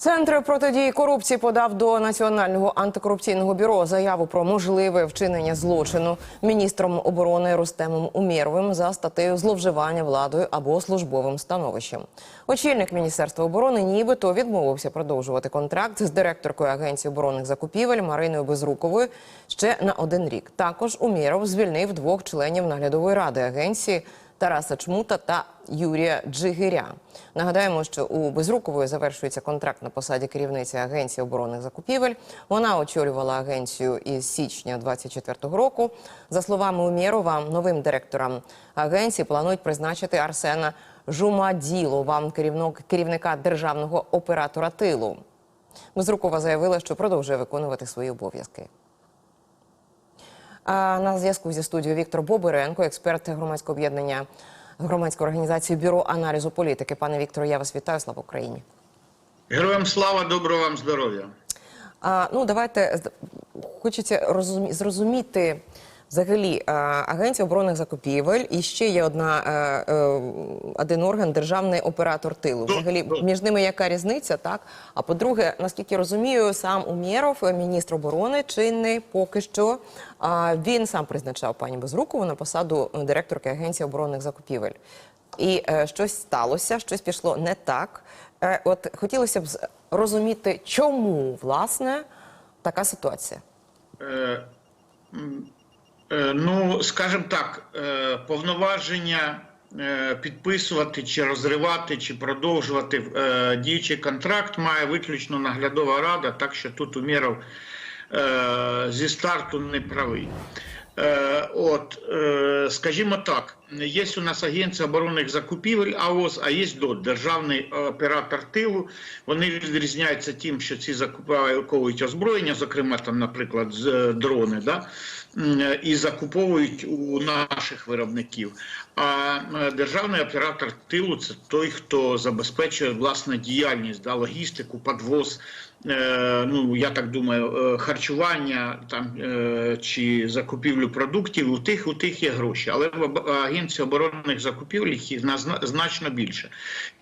Центр протидії корупції подав до Національного антикорупційного бюро заяву про можливе вчинення злочину міністром оборони Рустемом Умєровим за статтею зловживання владою або службовим становищем. Очільник міністерства оборони нібито відмовився продовжувати контракт з директоркою агенції оборонних закупівель Мариною Безруковою ще на один рік. Також Умєров звільнив двох членів наглядової ради агенції. Тараса Чмута та Юрія Джигиря. Нагадаємо, що у Безрукової завершується контракт на посаді керівниці агенції оборонних закупівель. Вона очолювала агенцію із січня 24-го року. За словами Умєрова, новим директором агенції планують призначити Арсена Жумаділова, керівник, керівника державного оператора тилу. Безрукова заявила, що продовжує виконувати свої обов'язки. На зв'язку зі студією Віктор Бобиренко, експерт громадського об'єднання громадської організації Бюро аналізу політики. Пане Вікторе, я вас вітаю. Слава Україні. Героям слава, доброго вам здоров'я. Ну давайте хочеться розумі... зрозуміти. Взагалі, е, агенція оборонних закупівель і ще є одна е, е, один орган державний оператор тилу. Взагалі, між ними яка різниця, так? А по-друге, наскільки розумію, сам Умєров, міністр оборони, чинний поки що він сам призначав пані Безрукову на посаду директорки агенції оборонних закупівель. І е, щось сталося, щось пішло не так. Е, от хотілося б розуміти, чому власне така ситуація. Е, ну, скажімо так, е, повноваження е, підписувати чи розривати, чи продовжувати е, діючий контракт має виключно наглядова рада, так що тут Умєров е, зі старту не правий. Е, От, е, скажімо так, є у нас агенція оборонних закупівель АОС, а є ДОТ, державний оператор тилу. Вони відрізняються тим, що ці закуповують озброєння, зокрема там, наприклад, е, дрони, да? Е, і закуповують у наших виробників. А е, державний оператор тилу це той, хто забезпечує власне діяльність, да, логістику, подвоз. Е, Ну, я так думаю, е, харчування там е, чи закупівлю продуктів у тих, у тих є гроші. Але в агенції оборонних закупівель їх значно більше.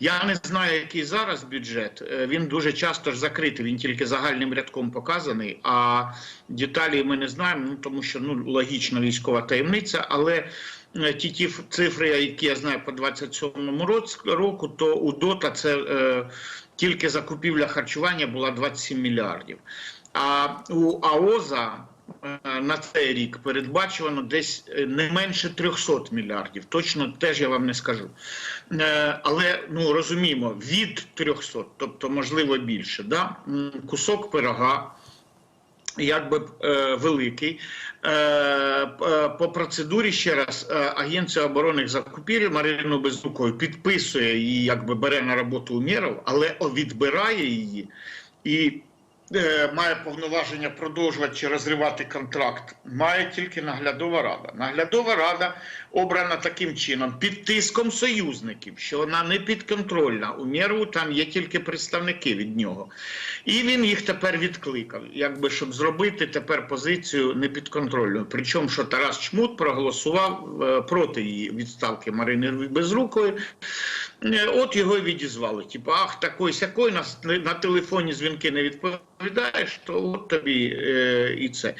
Я не знаю, який зараз бюджет. Він дуже часто ж закритий. Він тільки загальним рядком показаний. А деталі ми не знаємо, ну тому що ну логічно військова таємниця, але. Ті ті цифри, які я знаю по 27-му року, то у ДОТА це тільки закупівля харчування була 27 мільярдів. А у АОЗа е, на цей рік передбачено десь е, не менше 300 мільярдів. Точно теж я вам не скажу. Е, Але ну розуміємо, від 300, тобто можливо більше, да? Кусок пирога якби е, великий. Е, е, по процедурі ще раз Агенція оборонних закупівель Марину Безрукою підписує її, якби бере на роботу Умєров, але відбирає її і має повноваження продовжувати чи розривати контракт. Має тільки наглядова рада. Наглядова рада обрана таким чином під тиском союзників, що вона не підконтрольна. Умєрову там є тільки представники від нього. І він їх тепер відкликав, якби щоб зробити тепер позицію непідконтрольною. Причому, що Тарас Чмут проголосував е, проти її відставки Марини Безрукої. Е, От його і відізвали. Типу, ах, такий сякой на, на телефоні дзвінки не відповідаєш, то от тобі е, і це.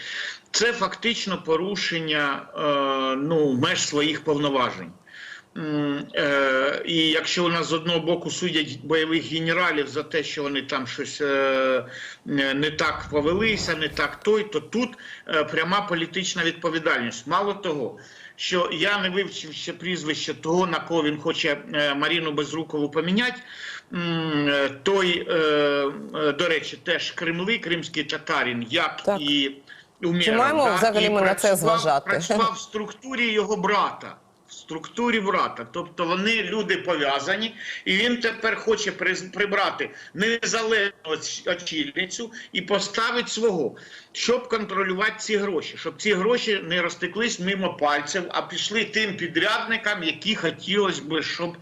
Це фактично порушення е, ну, меж своїх повноважень. Е, І якщо у нас з одного боку судять бойових генералів за те, що вони там щось е, не так повелися, не так той, то тут е, пряма політична відповідальність. Мало того, що я не вивчив ще прізвище того, на кого він хоче е, Маріну Безрукову поміняти. Е, Той, е, до речі, теж Кремли, кримський татарин, як Так. і Умєров, Чи маємо взагалі і ми на це зважати? Працював в структурі його брата. В структурі брата, тобто вони люди пов'язані, і він тепер хоче прибрати незалежну очільницю і поставити свого, щоб контролювати ці гроші, щоб ці гроші не розтеклись мимо пальців, а пішли тим підрядникам, які хотілося б, щоб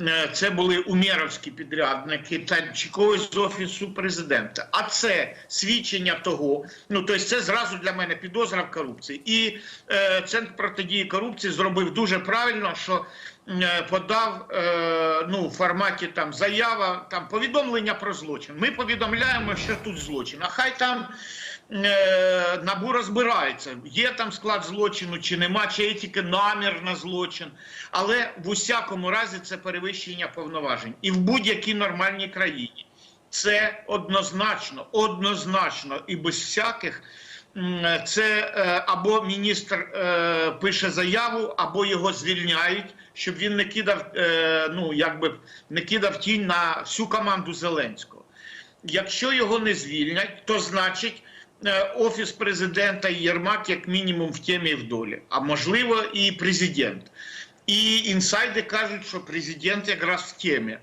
е, це були умєровські підрядники та чи когось з офісу президента. А це свідчення того, ну тобто це зразу для мене підозра в корупції. І е, центр протидії корупції зробив дуже правильно, що е, подав е, ну, в форматі там заява, там повідомлення про злочин. Ми повідомляємо, що тут злочин. А хай там е, набу розбирається, є там склад злочину чи нема, чи є тільки намір на злочин. Але в усякому разі це перевищення повноважень. І в будь-якій нормальній країні. Це однозначно, однозначно і без всяких. Це е, або міністр е, пише заяву, або його звільняють, щоб він не кидав, е, ну якби не кидав тінь на всю команду Зеленського. Якщо його не звільнять, то значить офіс президента Єрмак як мінімум в темі і в долі, а можливо і президент. І інсайди кажуть, що президент якраз в темі.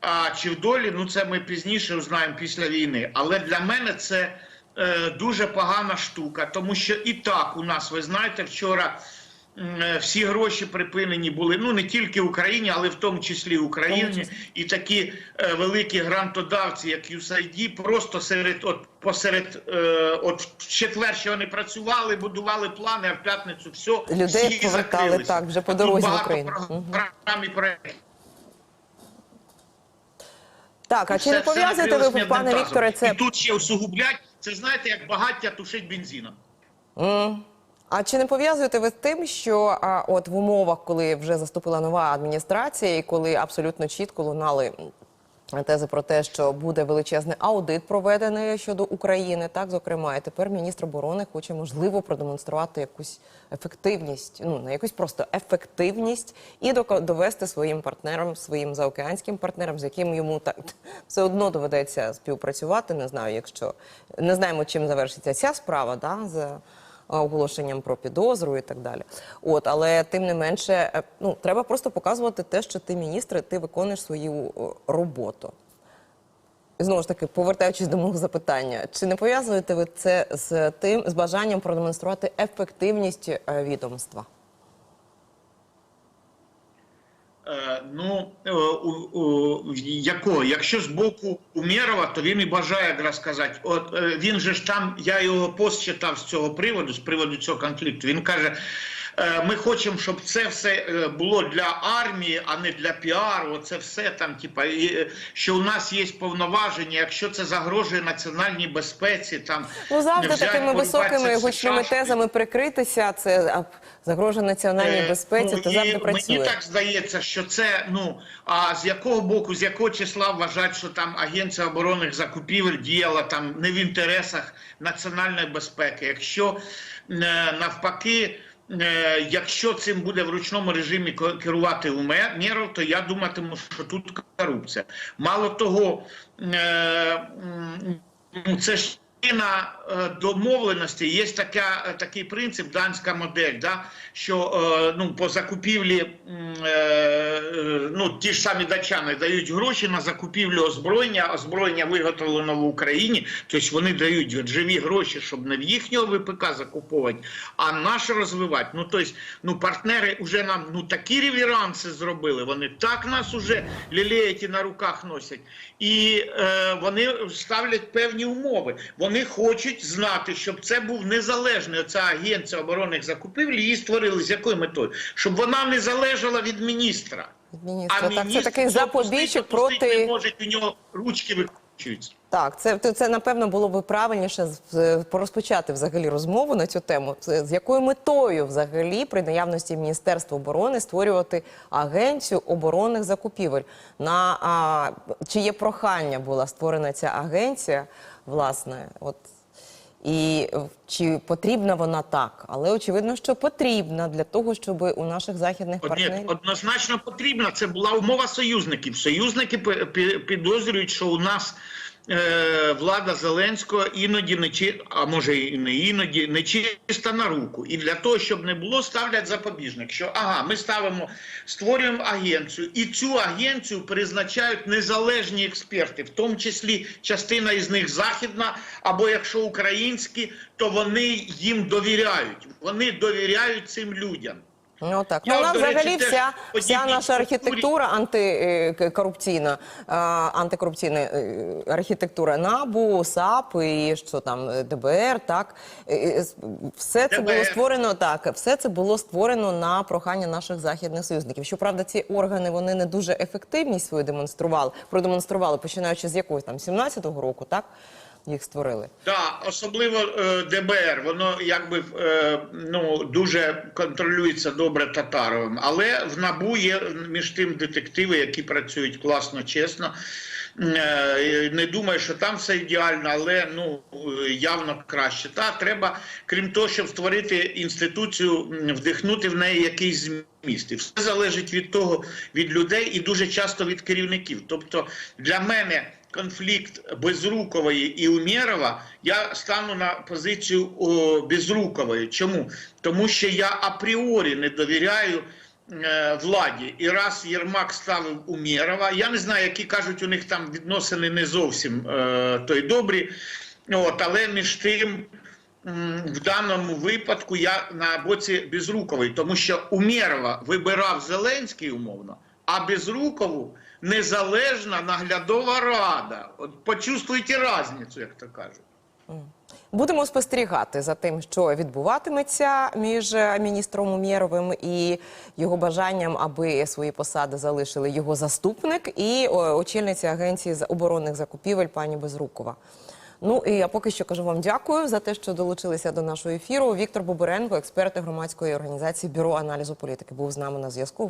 А чи в долі, ну це ми пізніше узнаємо після війни. Але для мене це е, дуже погана штука, тому що і так у нас, ви знаєте, вчора е, всі гроші припинені були ну не тільки Україні, але в тому числі Україні. І такі е, великі грантодавці, як USAID, просто серед от посеред е, от в четвер, що вони працювали, будували плани, а в п'ятницю все Людей всі повертали, так, вже по дорозі в Україну. Програм і проєктів. Так, а чи не пов'язуєте ви, пане Вікторе, це І тут ще усугублять, це знаєте, як багаття тушить бензином. Mm. А чи не пов'язуєте ви з тим, що а, от в умовах, коли вже заступила нова адміністрація, і коли абсолютно чітко лунали тези про те, що буде величезний аудит проведений щодо України, так зокрема, і тепер міністр оборони хоче можливо продемонструвати якусь ефективність, ну не якусь просто ефективність, і довести своїм партнерам, своїм заокеанським партнерам, з яким йому так все одно доведеться співпрацювати. Не знаю, якщо не знаємо, чим завершиться ця справа, да, за оголошенням про підозру і так далі. От, але тим не менше, е, ну треба просто показувати те, що ти міністр, ти виконуєш свою е, роботу. Знову ж таки, повертаючись до мого запитання, чи не пов'язуєте ви це з тим з бажанням продемонструвати ефективність е, відомства? Е, ну, е, якого? Якщо з боку Умєрова, то він і бажає якраз сказати, от е, він же ж там, я його пост читав з цього приводу, з приводу цього конфлікту. Він каже: ми хочемо, щоб це все е, було для армії, а не для піару. Це все там, типа, е, що у нас є повноваження, якщо це загрожує національній безпеці, там Ну завжди такими високими гучними тезами прикритися. Це загрожує національній Е, безпеці. ну, і завжди працює. Мені так здається, що це ну а з якого боку, з якого числа вважають, що там агенція оборонних закупівель діяла там не в інтересах національної безпеки. Якщо е, навпаки. Е, Якщо цим буде в ручному режимі керувати Умєров, то я думатиму, що тут корупція. Мало того, е, ну, це ж частина е, домовленості є така, е, такий принцип, данська модель, да, що е, ну, по закупівлі ну, ті ж самі датчани дають гроші на закупівлю озброєння, озброєння виготовлено в Україні, тобто вони дають живі гроші, щоб не в їхнього ВПК закуповувати, а наш розвивати. Ну, тобто, ну, партнери вже нам ну, такі реверанси зробили, вони так нас уже лілеють і на руках носять. І е, вони ставлять певні умови. Вони хочуть знати, щоб це був незалежний оця агенція оборонних закупівель. Її створили з якою метою? Щоб вона не залежала від міністра. Міністра, так, це такий запобіжник проти не можуть у нього ручки викручуються. Так, це, це, напевно було б правильніше порозпочати взагалі розмову на цю тему. З якою метою взагалі при наявності Міністерства оборони створювати агенцію оборонних закупівель? На а, чиє прохання була створена ця агенція, власне, от. І чи потрібна вона так? Але очевидно, що потрібна для того, щоб у наших західних партнерів однозначно потрібна. Це була умова союзників. Союзники підозрюють, що у нас е, влада Зеленського іноді не чи, а може і не іноді не чиста на руку. І для того, щоб не було, ставлять запобіжник. Що ага, ми ставимо, створюємо агенцію, і цю агенцію призначають незалежні експерти, в тому числі частина із них західна, або якщо українські, то вони їм довіряють. Вони довіряють цим людям. Ну так, Я ну, у от, до речі, взагалі теж вся, подібній вся наша структурі- архітектура антикорупційна, е, антикорупційна е, архітектура НАБУ, САП і що там е, ДБР, так все це було створено так. Все це було створено на прохання наших західних союзників. Щоправда, ці органи вони не дуже ефективність свою демонстрували, продемонстрували, починаючи з якогось там 17-го року, так їх створили. Так, особливо е, ДБР, воно якби е, ну дуже контролюється добре Татаровим. Але в НАБУ є між тим детективи, які працюють класно, чесно. Е, Не думаю, що там все ідеально, але ну явно краще. Та треба, крім того, щоб створити інституцію, вдихнути в неї якийсь зміст. І все залежить від того, від людей і дуже часто від керівників. Тобто для мене конфлікт Безрукової і Умєрова, я стану на позицію о, Безрукової. Чому? Тому що я апріорі не довіряю е, владі. І раз Єрмак ставив Умєрова, я не знаю, які кажуть, у них там відносини не зовсім е, той добрі. От, але між тим. В даному випадку я на боці Безрукової, тому що Умєрова вибирав Зеленський умовно, а Безрукову незалежна наглядова рада. От почувствуйте різницю, як то кажуть. Будемо спостерігати за тим, що відбуватиметься між е, міністром Умєровим і його бажанням, аби свої посади залишили його заступник і очільниця агенції з оборонних закупівель пані Безрукова. Ну і я поки що кажу вам дякую за те, що долучилися до нашого ефіру. Віктор Бобуренко, експерт громадської організації Бюро аналізу політики, був з нами на зв'язку.